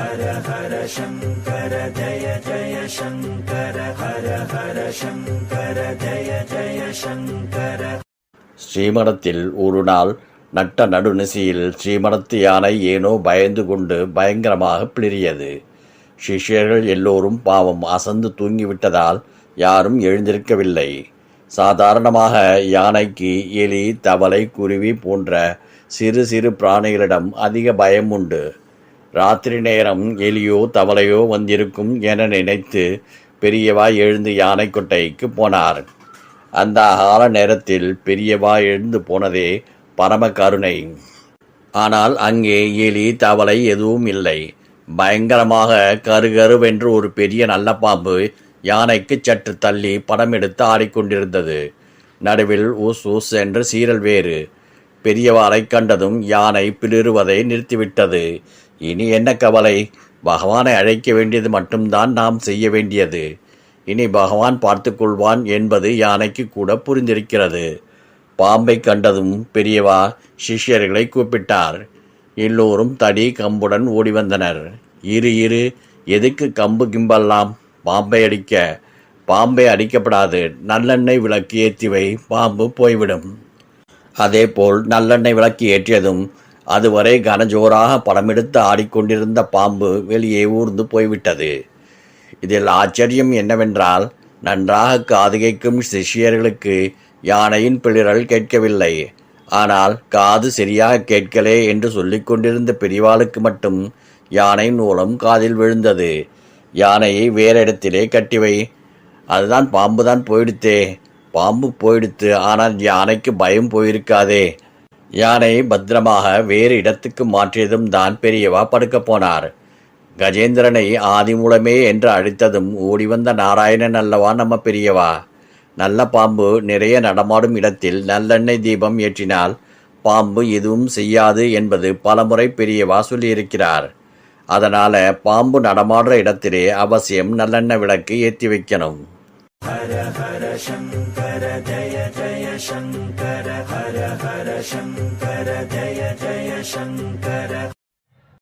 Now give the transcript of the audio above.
ஹர ஹர சங்கர ஜய ஜய சங்கர ஹர ஹர சங்கர ஜய ஜய சங்கர. ஸ்ரீமடத்தில் ஒரு நாள் நட்ட நடுநிசையில் ஸ்ரீமடத்து யானை ஏனோ பயந்து கொண்டு பயங்கரமாக பிளிரியது சிஷ்யர்கள் எல்லோரும் பாவம் அசந்து தூங்கிவிட்டதால் யாரும் எழுந்திருக்கவில்லை. சாதாரணமாக யானைக்கு எலி தவளை குருவி போன்ற சிறு சிறு பிராணிகளிடம் அதிக பயம் உண்டு. ராத்திரி நேரம் எலியோ தவளையோ வந்திருக்கும் என நினைத்து பெரியவா எழுந்து யானைக்கொட்டைக்கு போனார். அந்த கால நேரத்தில் பெரியவா எழுந்து போனதே பரம கருணை ஆனால் அங்கே எலி தவளை எதுவும் இல்லை. பயங்கரமாக கருகருவென்று ஒரு பெரிய நல்ல பாம்பு யானைக்கு சற்று தள்ளி படம் எடுத்து ஆடிக்கொண்டிருந்தது. நடுவில் ஊஸ் ஊஸ் என்று சீரல் வேறு. பெரியவாரை கண்டதும் யானை பிளிறுவதை நிறுத்திவிட்டது. இனி என்ன கவலை? பகவானை அழைக்க வேண்டியது மட்டும்தான் நாம் செய்ய வேண்டியது. இனி பகவான் பார்த்துக்கொள்வான் என்பது யானைக்கு கூட புரிந்திருக்கிறது. பாம்பை கண்டதும் பெரியவா சிஷ்யர்களை கூப்பிட்டார். எல்லோரும் தடி கம்புடன் ஓடி வந்தனர் இரு இரு எதுக்கு கம்பு கிம்பெல்லாம்? பாம்பை அடிக்க. பாம்பை அடிக்கப்படாது. நல்லெண்ணெய் விளக்கு ஏற்றி வை. பாம்பு போய்விடும். அதேபோல் நல்லெண்ணெய் விளக்கு ஏற்றியதும் அதுவரை கனஜோராக படமெடுத்து ஆடிக்கொண்டிருந்த பாம்பு வெளியே ஊர்ந்து போய்விட்டது. இதில் ஆச்சரியம் என்னவென்றால் நன்றாக காது கேட்கும் சிஷ்யர்களுக்கு யானையின் பிளிரல் கேட்கவில்லை. ஆனால் காது சரியாக கேட்கலே என்று சொல்லிக் கொண்டிருந்த பெரியவாளுக்கு மட்டும் யானை மூலம் காதில் விழுந்தது. யானையை வேற இடத்திலே கட்டிவை அதுதான் பாம்புதான் போயிடுத்தே. பாம்பு போயிடுத்து ஆனால் யானைக்கு பயம் போயிருக்காதே. யானை பத்திரமாக வேறு இடத்துக்கு மாற்றியதும் தான் பெரியவா படுக்கப் போனார். கஜேந்திரனை ஆதிமூலமே என்று அழைத்ததும் ஓடி வந்த நாராயணன் அல்லவா நம்ம பெரியவா. நல்ல பாம்பு நிறைய நடமாடும் இடத்தில் நல்லெண்ணெய் தீபம் ஏற்றினால் பாம்பு எதுவும் செய்யாது என்பது பலமுறை பெரியவா சொல்லியிருக்கிறார். அதனால் பாம்பு நடமாடுற இடத்திலே அவசியம் நல்லெண்ணெய் விளக்கு ஏற்றி வைக்கணும். ஹர ஹர சங்கர ஜய ஜய சங்கர ஹர ஹர சங்கர ஜய ஜய சங்கர